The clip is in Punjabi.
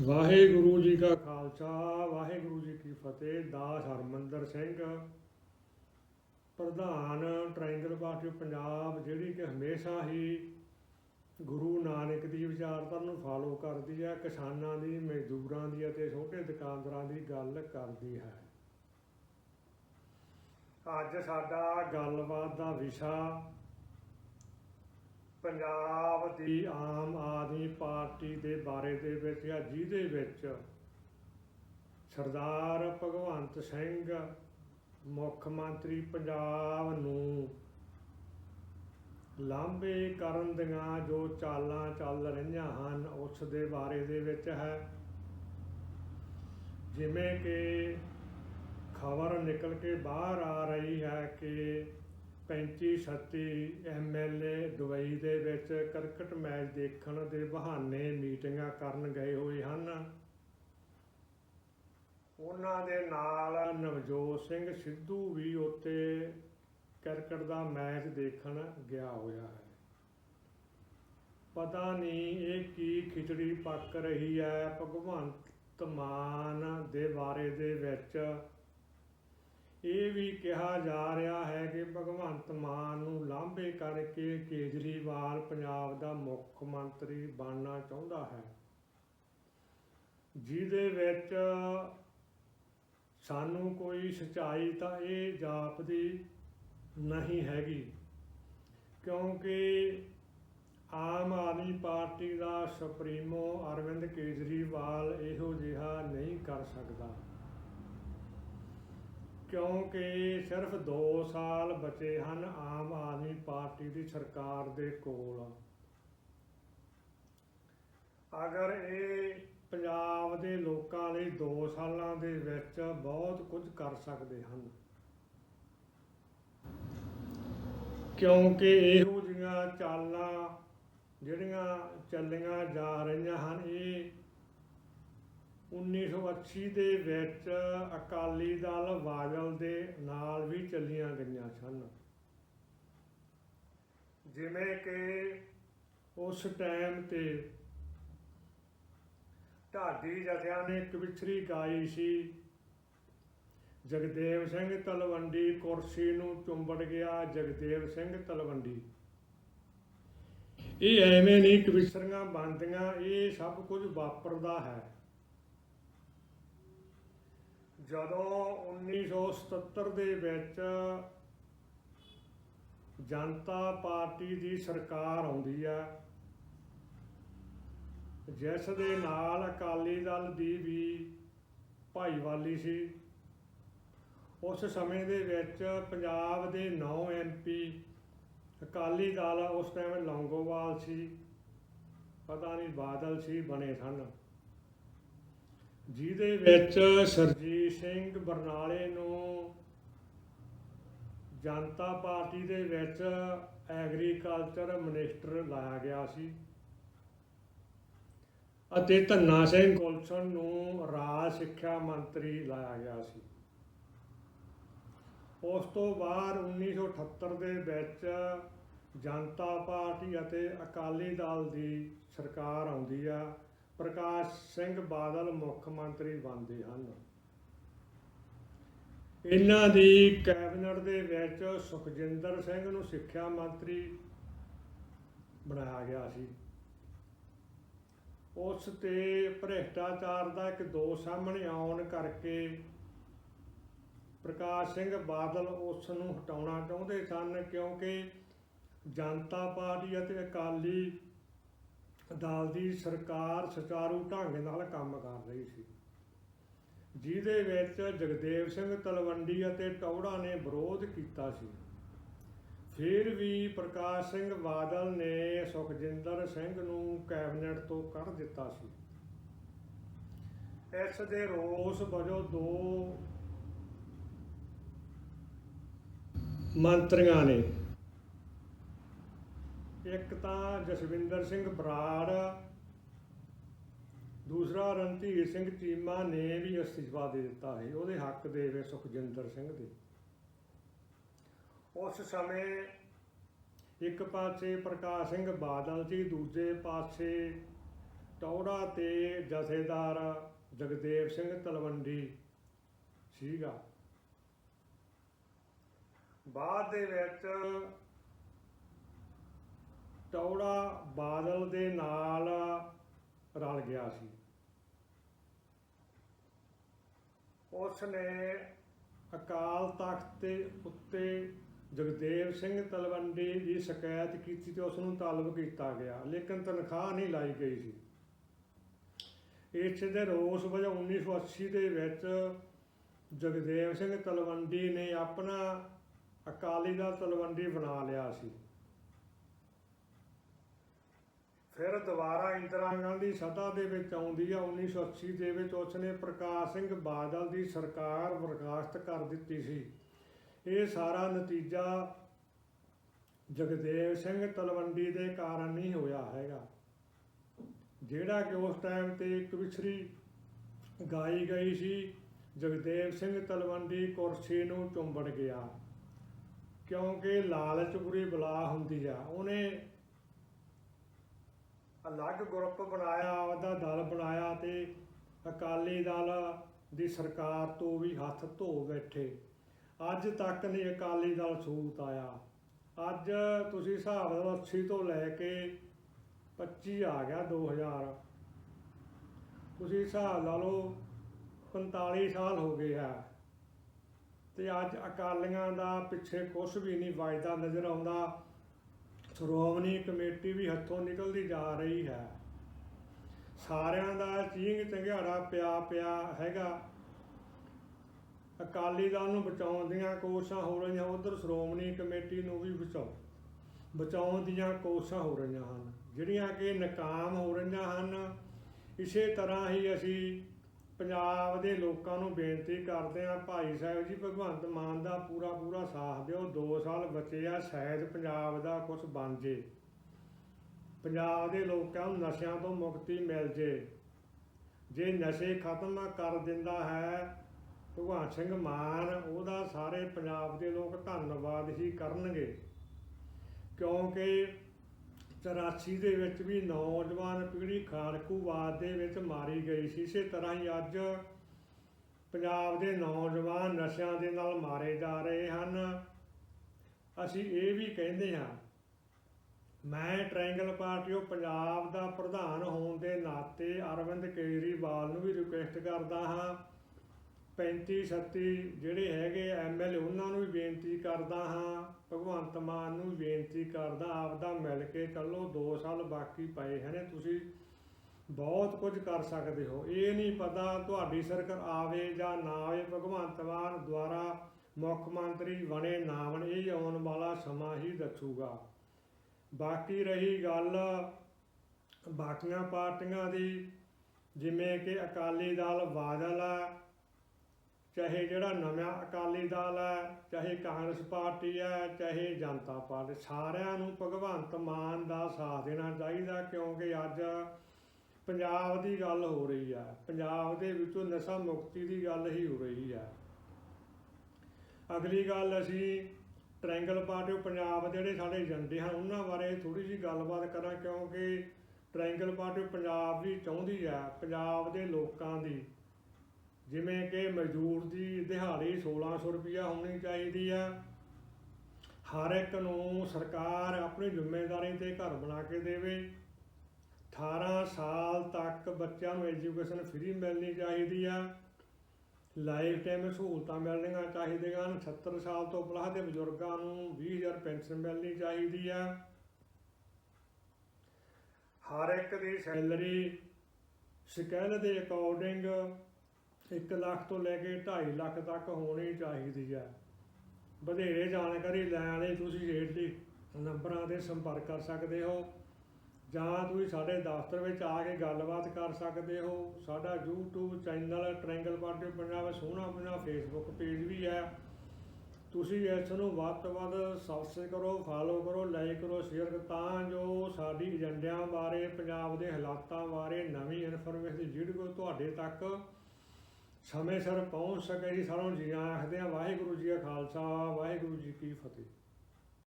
ਵਾਹਿਗੁਰੂ ਜੀ ਕਾ ਖਾਲਸਾ, ਵਾਹਿਗੁਰੂ ਜੀ ਕੀ ਫਤਿਹ, ਦਾਸ ਹਰਮੰਦਰ ਸਿੰਘ। ਪ੍ਰਧਾਨ ਟ੍ਰਾਇੰਗਲ ਪਾਰਟੀ ਪੰਜਾਬ, ਜਿਹੜੀ ਕਿ ਹਮੇਸ਼ਾ ਹੀ ਗੁਰੂ ਨਾਨਕ ਦੀ ਵਿਚਾਰਧਾਰਾ ਨੂੰ ਫਾਲੋ ਕਰਦੀ ਹੈ, ਕਿਸਾਨਾਂ ਦੀ, ਮਜ਼ਦੂਰਾਂ ਦੀ ਅਤੇ ਛੋਟੇ ਦੁਕਾਨਦਾਰਾਂ ਦੀ ਗੱਲ ਕਰਦੀ ਹੈ। ਅੱਜ ਸਾਡਾ ਗੱਲਬਾਤ ਦਾ ਵਿਸ਼ਾ ਪੰਜਾਬ ਦੀ ਆਮ ਆਦਮੀ ਪਾਰਟੀ ਦੇ ਬਾਰੇ ਦੇ ਵਿੱਚ ਜਾਂ ਜਿਹਦੇ ਵਿੱਚ ਸਰਦਾਰ ਭਗਵੰਤ ਸਿੰਘ, ਮੁੱਖ ਮੰਤਰੀ ਪੰਜਾਬ ਨੂੰ ਲਾਂਭੇ ਕਰਨ ਦੀਆਂ ਜੋ ਚਾਲਾਂ ਚੱਲ ਰਹੀਆਂ ਹਨ, ਉਸ ਦੇ ਬਾਰੇ ਦੇ ਵਿੱਚ ਹੈ। ਜਿਵੇਂ ਕਿ ਖਬਰ ਨਿਕਲ ਕੇ ਬਾਹਰ ਆ ਰਹੀ ਹੈ ਕਿ 35 36 ਐਮਐਲਏ ਦੁਬਈ ਦੇ ਵਿੱਚ ਕ੍ਰਿਕਟ ਮੈਚ ਦੇਖਣ ਦੇ ਬਹਾਨੇ ਮੀਟਿੰਗਾਂ ਕਰਨ ਗਏ ਹੋਏ ਹਨ। ਉਹਨਾਂ ਦੇ ਨਾਲ ਨਵਜੋਤ ਸਿੰਘ ਸਿੱਧੂ ਵੀ ਉੱਥੇ ਕ੍ਰਿਕਟ ਦਾ ਮੈਚ ਦੇਖਣ ਗਿਆ ਹੋਇਆ ਹੈ। ਪਤਾ ਨਹੀਂ ਇਹ ਕੀ ਖਿਚੜੀ ਪੱਕ ਰਹੀ ਹੈ। ਭਗਵੰਤ ਮਾਨ ਦੇ ਬਾਰੇ ਦੇ ਵਿੱਚ ਇਹ ਵੀ ਕਿਹਾ ਜਾ ਰਿਹਾ ਹੈ ਕਿ ਭਗਵੰਤ ਮਾਨ ਨੂੰ ਲਾਂਭੇ ਕਰਕੇ ਕੇਜਰੀਵਾਲ ਪੰਜਾਬ ਦਾ ਮੁੱਖ ਮੰਤਰੀ ਬਣਨਾ ਚਾਹੁੰਦਾ ਹੈ। ਜਿਹਦੇ ਵਿੱਚ ਸਾਨੂੰ ਕੋਈ ਸਚਾਈ ਤਾਂ ਇਹ ਜਾਪਦੀ ਨਹੀਂ ਹੈਗੀ, ਕਿਉਂਕਿ ਆਮ ਆਦਮੀ ਪਾਰਟੀ ਦਾ ਸੁਪਰੀਮੋ ਅਰਵਿੰਦ ਕੇਜਰੀਵਾਲ ਇਹੋ ਜਿਹਾ ਨਹੀਂ ਕਰ ਸਕਦਾ। ਕਿਉਂਕਿ ਸਿਰਫ 2 ਸਾਲ ਬਚੇ ਹਨ ਆਮ ਆਦਮੀ ਪਾਰਟੀ ਦੀ ਸਰਕਾਰ ਦੇ ਕੋਲ। ਅਗਰ ਇਹ ਪੰਜਾਬ ਦੇ ਲੋਕਾਂ ਲਈ 2 ਸਾਲਾਂ ਦੇ ਵਿੱਚ ਬਹੁਤ ਕੁਝ ਕਰ ਸਕਦੇ ਹਨ। ਕਿਉਂਕਿ ਇਹੋ ਜਿਹੀਆਂ ਚਾਲਾਂ ਜਿਹੜੀਆਂ ਚੱਲੀਆਂ ਜਾ ਰਹੀਆਂ ਹਨ, ਇਹ 1980 ਦੇ ਵਿੱਚ ਅਕਾਲੀ ਦਲ ਬਾਦਲ ਦੇ ਨਾਲ ਵੀ ਚੱਲੀਆਂ ਗਈਆਂ ਸਨ। ਜਿਵੇਂ ਕਿ ਉਸ ਟਾਈਮ ਤੇ ਢਾਡੀ ਜਥਿਆਂ ਨੇ ਇੱਕ ਗਾਈ ਸੀ। ਜਗਦੇਵ ਸਿੰਘ ਤਲਵੰਡੀ ਕੁਰਸੀ ਨੂੰ ਚੁੰਬੜ ਗਿਆ ਜਗਦੇਵ ਸਿੰਘ ਤਲਵੰਡੀ। ਇਹ ਐਵੇਂ ਨਹੀਂ ਕਵਿਸ਼ਰੀਆਂ ਬਣਦੀਆਂ, ਇਹ ਸਭ ਕੁਝ ਵਾਪਰਦਾ ਹੈ। ਜਦੋਂ 1977 ਦੇ ਵਿੱਚ ਜਨਤਾ ਪਾਰਟੀ ਦੀ ਸਰਕਾਰ ਆਉਂਦੀ ਹੈ ਜਿਸ ਦੇ ਨਾਲ ਅਕਾਲੀ ਦਲ ਦੀ ਵੀ ਭਾਈਵਾਲੀ ਸੀ। ਉਸ ਸਮੇਂ ਦੇ ਵਿੱਚ ਪੰਜਾਬ ਦੇ 9 ਐਮਪੀ ਅਕਾਲੀ ਦਲ ਉਸ ਟਾਈਮ ਲੌਂਗੋਵਾਲ ਸੀ, ਪਤਾ ਨਹੀਂ ਬਾਦਲ ਸੀ, ਬਣੇ ਸਨ। ਜਿਹਦੇ ਵਿੱਚ ਸਰਜੀਤ ਸਿੰਘ ਬਰਨਾਲੇ ਨੂੰ ਜਨਤਾ ਪਾਰਟੀ ਦੇ ਵਿੱਚ ਐਗਰੀਕਲਚਰ ਮਿਨਿਸਟਰ ਲਾਇਆ ਗਿਆ ਸੀ ਅਤੇ ਧੰਨਾ ਸਿੰਘ ਗੁਲਸ਼ਨ ਨੂੰ ਰਾਜ ਸਿੱਖਿਆ ਮੰਤਰੀ ਲਾਇਆ ਗਿਆ ਸੀ। ਉਸ ਤੋਂ ਬਾਅਦ 1978 ਦੇ ਵਿੱਚ ਜਨਤਾ ਪਾਰਟੀ ਅਤੇ ਅਕਾਲੀ ਦਲ ਦੀ ਸਰਕਾਰ ਆਉਂਦੀ ਆ। ਪ੍ਰਕਾਸ਼ ਸਿੰਘ ਬਾਦਲ ਮੁੱਖ ਮੰਤਰੀ ਬਣਦੇ ਹਨ। ਇਹਨਾਂ ਦੀ ਕੈਬਨਿਟ ਦੇ ਵਿੱਚ ਸੁਖਜਿੰਦਰ ਸਿੰਘ ਨੂੰ ਸਿੱਖਿਆ ਮੰਤਰੀ ਬਣਾਇਆ ਗਿਆ ਸੀ। ਉਸ ਤੇ ਭ੍ਰਿਸ਼ਟਾਚਾਰ ਦਾ ਇੱਕ ਦੋ ਸਾਹਮਣੇ ਆਉਣ ਕਰਕੇ ਪ੍ਰਕਾਸ਼ ਸਿੰਘ ਬਾਦਲ ਉਸ ਨੂੰ ਹਟਾਉਣਾ ਚਾਹੁੰਦੇ ਸਨ ਕਿਉਂਕਿ ਜਨਤਾ ਪਾਰਟੀ ਅਤੇ ਅਕਾਲੀ ਦਲ ਦੀ ਸਰਕਾਰ ਸੁਚਾਰੂ ਢੰਗ ਨਾਲ ਕੰਮ ਕਰ ਰਹੀ ਸੀ। ਜਿਹਦੇ ਵਿੱਚ ਜਗਦੇਵ ਸਿੰਘ ਤਲਵੰਡੀ ਅਤੇ ਟੌੜਾ ਨੇ ਵਿਰੋਧ ਕੀਤਾ ਸੀ। ਫਿਰ ਵੀ ਪ੍ਰਕਾਸ਼ ਸਿੰਘ ਬਾਦਲ ਨੇ ਸੁਖਜਿੰਦਰ ਸਿੰਘ ਨੂੰ ਕੈਬਨਿਟ ਤੋਂ ਕੱਢ ਦਿੱਤਾ ਸੀ। ਇਸ ਦੇ ਰੋਸ ਵਜੋਂ ਦੋ ਮੰਤਰੀਆਂ ਨੇ ਇੱਕ ਤਾਂ ਜਸਵਿੰਦਰ ਸਿੰਘ ਬਰਾੜ, ਦੂਸਰਾ ਰਣਧੀਰ ਸਿੰਘ ਚੀਮਾ ਨੇ ਵੀ ਅਸਤੀਫਾ ਦੇ ਦਿੱਤਾ ਸੀ, ਉਹਦੇ ਹੱਕ ਦੇ ਵਿੱਚ ਸੁਖਜਿੰਦਰ ਸਿੰਘ ਦੇ। ਉਸ ਸਮੇਂ ਇੱਕ ਪਾਸੇ ਪ੍ਰਕਾਸ਼ ਸਿੰਘ ਬਾਦਲ ਜੀ ਦੂਜੇ ਪਾਸੇ ਟੌੜਾ ਤੇ ਜਥੇਦਾਰ ਜਗਦੇਵ ਸਿੰਘ ਤਲਵੰਡੀ ਸੀਗਾ। ਬਾਅਦ ਦੇ ਵਿੱਚ ਟੌੜਾ ਬਾਦਲ ਦੇ ਨਾਲ ਰਲ ਗਿਆ ਸੀ। ਉਸ ਨੇ ਅਕਾਲ ਤਖਤ ਦੇ ਉੱਤੇ ਜਗਦੇਵ ਸਿੰਘ ਤਲਵੰਡੀ ਦੀ ਸ਼ਿਕਾਇਤ ਕੀਤੀ ਤੇ ਉਸ ਨੂੰ ਤਲਬ ਕੀਤਾ ਗਿਆ, ਲੇਕਿਨ ਤਨਖਾਹ ਨਹੀਂ ਲਾਈ ਗਈ ਸੀ। ਇਸ ਦੇ ਰੋਸ ਵਜੋਂ 1980 ਦੇ ਵਿੱਚ ਜਗਦੇਵ ਸਿੰਘ ਤਲਵੰਡੀ ਨੇ ਆਪਣਾ ਅਕਾਲੀ ਦਲ ਤਲਵੰਡੀ ਬਣਾ ਲਿਆ ਸੀ। ਫਿਰ ਦੁਬਾਰਾ ਇੰਦਰਾ ਗਾਂਧੀ ਸੱਤਾ ਦੇ ਵਿੱਚ ਆਉਂਦੀ ਆ 1980 ਦੇ ਵਿੱਚ ਉਸਨੇ ਪ੍ਰਕਾਸ਼ ਸਿੰਘ ਬਾਦਲ ਦੀ ਸਰਕਾਰ ਬਰਖਾਸਤ ਕਰ ਦਿੱਤੀ ਸੀ। ਇਹ ਸਾਰਾ ਨਤੀਜਾ ਜਗਦੇਵ ਸਿੰਘ ਤਲਵੰਡੀ ਦੇ ਕਾਰਨ ਨਹੀਂ ਹੋਇਆ ਹੈਗਾ। ਜਿਹੜਾ ਕਿ ਉਸ ਟਾਈਮ ਤੇ ਇੱਕ ਵਿਛੜੀ ਗਾਈ ਗਈ ਸੀ, ਜਗਦੇਵ ਸਿੰਘ ਤਲਵੰਡੀ ਕੁਰਸੀ ਨੂੰ ਚੁੰਬੜ ਗਿਆ। ਕਿਉਂਕਿ ਲਾਲਚ ਬੁਰੀ ਬਲਾ ਹੁੰਦੀ ਆ, ਉਹਨੇ ਅਲੱਗ ਗਰੁੱਪ ਬਣਾਇਆ ਆਪਦਾ ਦਲ ਬਣਾਇਆ ਤੇ ਅਕਾਲੀ ਦਲ ਦੀ ਸਰਕਾਰ ਤੋਂ ਵੀ ਹੱਥ ਧੋ ਬੈਠੇ। ਅੱਜ ਤੱਕ ਨਹੀਂ ਅਕਾਲੀ ਦਲ ਸੂਤ ਆਇਆ। ਅੱਜ ਤੁਸੀਂ ਹਿਸਾਬ ਲਾ ਲਓ 80 ਤੋਂ ਲੈ ਕੇ 25 ਆ ਗਿਆ 2000 ਤੁਸੀਂ ਹਿਸਾਬ ਲਾ ਲਓ 45 ਸਾਲ ਹੋ ਗਏ ਆ। ਤੇ ਅੱਜ ਅਕਾਲੀਆਂ ਦਾ ਪਿੱਛੇ ਕੁਝ ਵੀ ਨਹੀਂ ਵੱਜਦਾ, ਨਜ਼ਰ ਆਉਂਦਾ। ਸ਼੍ਰੋਮਣੀ ਕਮੇਟੀ ਵੀ ਹੱਥੋਂ ਨਿਕਲਦੀ ਜਾ ਰਹੀ ਹੈ। ਸਾਰਿਆਂ ਦਾ ਚੀਂਗ ਚੰਗਿਆੜਾ ਪਿਆ ਪਿਆ ਹੈਗਾ। ਅਕਾਲੀ ਦਲ ਨੂੰ ਬਚਾਉਣ ਦੀਆਂ ਕੋਸ਼ਿਸ਼ਾਂ ਹੋ ਰਹੀਆਂ, ਉਧਰ ਸ਼੍ਰੋਮਣੀ ਕਮੇਟੀ ਨੂੰ ਵੀ ਬਚਾਓ। ਬਚਾਉਣ ਦੀਆਂ ਕੋਸ਼ਿਸ਼ਾਂ ਹੋ ਰਹੀਆਂ ਹਨ, ਜਿਹੜੀਆਂ ਕਿ ਨਾਕਾਮ ਹੋ ਰਹੀਆਂ ਹਨ। ਇਸੇ ਤਰ੍ਹਾਂ ਹੀ ਅਸੀਂ ਪੰਜਾਬ ਦੇ ਲੋਕਾਂ ਨੂੰ ਬੇਨਤੀ ਕਰਦੇ ਹਾਂ, ਭਾਈ ਸਾਹਿਬ ਜੀ, ਭਗਵੰਤ ਮਾਨ ਦਾ ਪੂਰਾ ਪੂਰਾ ਸਾਥ ਦਿਓ। 2 ਸਾਲ ਬਚੇ ਆ, ਸ਼ਾਇਦ ਪੰਜਾਬ ਦਾ ਕੁਝ ਬਣ ਜੇ। ਪੰਜਾਬ ਦੇ ਲੋਕਾਂ ਨੂੰ ਨਸ਼ਿਆਂ ਤੋਂ ਮੁਕਤੀ ਮਿਲ ਜੇ। ਜੇ ਨਸ਼ੇ ਖਤਮ ਕਰ ਦਿੰਦਾ ਹੈ, ਭਗਵਾਨ ਸਿੰਘ ਮਾਨ, ਉਹਦਾ ਸਾਰੇ ਪੰਜਾਬ ਦੇ ਲੋਕ ਧੰਨਵਾਦ ਹੀ ਕਰਨਗੇ। ਕਿਉਂਕਿ 84 ਦੇ ਵਿੱਚ ਵੀ ਨੌਜਵਾਨ ਪੀੜ੍ਹੀ ਖਾੜਕੂਵਾਦ ਦੇ ਵਿੱਚ ਮਾਰੀ ਗਈ ਸੀ। ਇਸੇ ਤਰ੍ਹਾਂ ਹੀ ਅੱਜ ਪੰਜਾਬ ਦੇ ਨੌਜਵਾਨ ਨਸ਼ਿਆਂ ਦੇ ਨਾਲ ਮਾਰੇ ਜਾ ਰਹੇ ਹਨ। ਅਸੀਂ ਇਹ ਵੀ ਕਹਿੰਦੇ ਹਾਂ, ਮੈਂ ਟ੍ਰਾਇੰਗਲ ਪਾਰਟੀ ਉਹ ਪੰਜਾਬ ਦਾ ਪ੍ਰਧਾਨ ਹੋਣ ਦੇ ਨਾਤੇ ਅਰਵਿੰਦ ਕੇਜਰੀਵਾਲ ਨੂੰ ਵੀ ਰਿਕੁਐਸਟ ਕਰਦਾ ਹਾਂ 35 36 ਜਿਹੜੇ ਹੈਗੇ ਐਮਐਲ ਉਹਨਾਂ ਨੂੰ ਵੀ ਬੇਨਤੀ ਕਰਦਾ ਹਾਂ, ਭਗਵੰਤ ਮਾਨ ਨੂੰ ਬੇਨਤੀ ਕਰਦਾ, ਆਪਦਾ ਮਿਲ ਕੇ ਚੱਲੋ 2 ਸਾਲ ਬਾਕੀ ਪਏ ਹਨ ਤੁਸੀਂ ਬਹੁਤ ਕੁਝ ਕਰ ਸਕਦੇ ਹੋ। ਇਹ ਨਹੀਂ ਪਤਾ ਤੁਹਾਡੀ ਸਰਕਾਰ ਆਵੇ ਜਾਂ ਨਾ ਆਵੇ, ਭਗਵੰਤ ਮਾਨ ਦੁਆਰਾ ਮੁੱਖ ਮੰਤਰੀ ਬਣੇ ਨਾ ਬਣੇ, ਇਹ ਆਉਣ ਵਾਲਾ ਸਮਾਂ ਹੀ ਦੱਸੂਗਾ। ਬਾਕੀ ਰਹੀ ਗੱਲ ਬਾਕੀਆਂ ਪਾਰਟੀਆਂ ਦੀ, ਜਿਵੇਂ ਕਿ ਅਕਾਲੀ ਦਲ, ਬਾਦਲ ਆ ਚਾਹੇ ਜਿਹੜਾ ਨਵਾਂ ਅਕਾਲੀ ਦਲ ਹੈ, ਚਾਹੇ ਕਾਂਗਰਸ ਪਾਰਟੀ ਹੈ, ਚਾਹੇ ਜਨਤਾ ਪਾਰਟੀ, ਸਾਰਿਆਂ ਨੂੰ ਭਗਵੰਤ ਮਾਨ ਦਾ ਸਾਥ ਦੇਣਾ ਚਾਹੀਦਾ ਕਿਉਂਕਿ ਅੱਜ ਪੰਜਾਬ ਦੀ ਗੱਲ ਹੋ ਰਹੀ ਹੈ। ਪੰਜਾਬ ਦੇ ਵਿੱਚੋਂ ਨਸ਼ਾ ਮੁਕਤੀ ਦੀ ਗੱਲ ਹੀ ਹੋ ਰਹੀ ਹੈ। ਅਗਲੀ ਗੱਲ ਅਸੀਂ ਟ੍ਰਾਇੰਗਲ ਪਾਰਟੀ of ਪੰਜਾਬ ਦੇ ਜਿਹੜੇ ਸਾਡੇ ਏਜੰਡੇ ਹਨ, ਉਹਨਾਂ ਬਾਰੇ ਥੋੜੀ ਜਿਹੀ ਗੱਲਬਾਤ ਕਰਾਂ ਕਿਉਂਕਿ ਟ੍ਰਾਇੰਗਲ ਪਾਰਟੀ ਪੰਜਾਬ ਵੀ ਚਾਹੁੰਦੀ ਹੈ, ਪੰਜਾਬ ਦੇ ਲੋਕਾਂ ਦੀ ਜਿਵੇਂ ਕਿ ਮਜ਼ਦੂਰ ਦੀ ਦਿਹਾੜੀ 1600 ਰੁਪਇਆ ਹੋਣੀ ਚਾਹੀਦੀ ਆ। ਹਰ ਇੱਕ ਨੂੰ ਸਰਕਾਰ ਆਪਣੀ ਜ਼ਿੰਮੇਵਾਰੀ ਤੇ ਘਰ ਬਣਾ ਕੇ ਦੇਵੇ। 18 ਸਾਲ ਤੱਕ ਬੱਚਿਆਂ ਨੂੰ ਐਜੂਕੇਸ਼ਨ ਫ੍ਰੀ ਮਿਲਣੀ ਚਾਹੀਦੀ ਆ। ਲਾਈਫ ਟਾਈਮ ਸਹੂਲਤਾਂ ਮਿਲਣੀਆਂ ਚਾਹੀਦੀਆਂ ਹਨ। 70 ਸਾਲ ਤੋਂ ਪਲੱਸ ਦੇ ਬਜ਼ੁਰਗਾਂ ਨੂੰ 20000 ਪੈਨਸ਼ਨ ਮਿਲਣੀ ਚਾਹੀਦੀ ਆ। ਹਰ ਇੱਕ ਦੀ ਸੈਲਰੀ ਸਕਿੱਲ ਦੇ ਅਕੋਰਡਿੰਗ 1 ਲੱਖ ਤੋਂ ਲੈ ਕੇ 2.5 ਲੱਖ ਤੱਕ ਹੋਣੀ ਚਾਹੀਦੀ ਹੈ ਵਧੇਰੇ ਜਾਣਕਾਰੀ ਲੈਣ ਲਈ ਤੁਸੀਂ ਹੇਠਲੀ ਨੰਬਰਾਂ ਤੇ ਸੰਪਰਕ ਕਰ ਸਕਦੇ ਹੋ। ਜਾਂ ਤੁਸੀਂ ਸਾਡੇ ਦਫ਼ਤਰ ਵਿੱਚ ਆ ਕੇ ਗੱਲਬਾਤ ਕਰ ਸਕਦੇ ਹੋ। ਸਾਡਾ YouTube channel triangle party Punjab ਸੋਹਣਾ ਪੰਜਾਬ ਫੇਸਬੁੱਕ ਪੇਜ ਵੀ ਹੈ। ਤੁਸੀਂ ਇਸ ਨੂੰ ਵੱਧ ਤੋਂ ਵੱਧ ਸਬਸਕ੍ਰਾਈਬ ਕਰੋ ਫਾਲੋ ਕਰੋ ਲਾਈਕ ਕਰੋ ਸ਼ੇਅਰ ਕਰੋ, ਤਾਂ ਜੋ ਸਾਡੀ ਏਜੰਡਿਆਂ ਬਾਰੇ, ਪੰਜਾਬ ਦੇ ਹਾਲਾਤਾਂ ਬਾਰੇ ਨਵੀਂ ਇਨਫੋਰਮੇਸ਼ਨ ਜਿਹੜੀ ਕੋਈ ਤੁਹਾਡੇ ਤੱਕ ਸਮੇਂ ਸਿਰ ਪਹੁੰਚ ਸਕੇ ਜੀ। ਸਾਰਿਆਂ ਨੂੰ ਜੀ ਆਖਦੇ ਆ, ਵਾਹਿਗੁਰੂ ਜੀ ਕਾ ਖਾਲਸਾ, ਵਾਹਿਗੁਰੂ ਜੀ ਕੀ ਫਤਿਹ।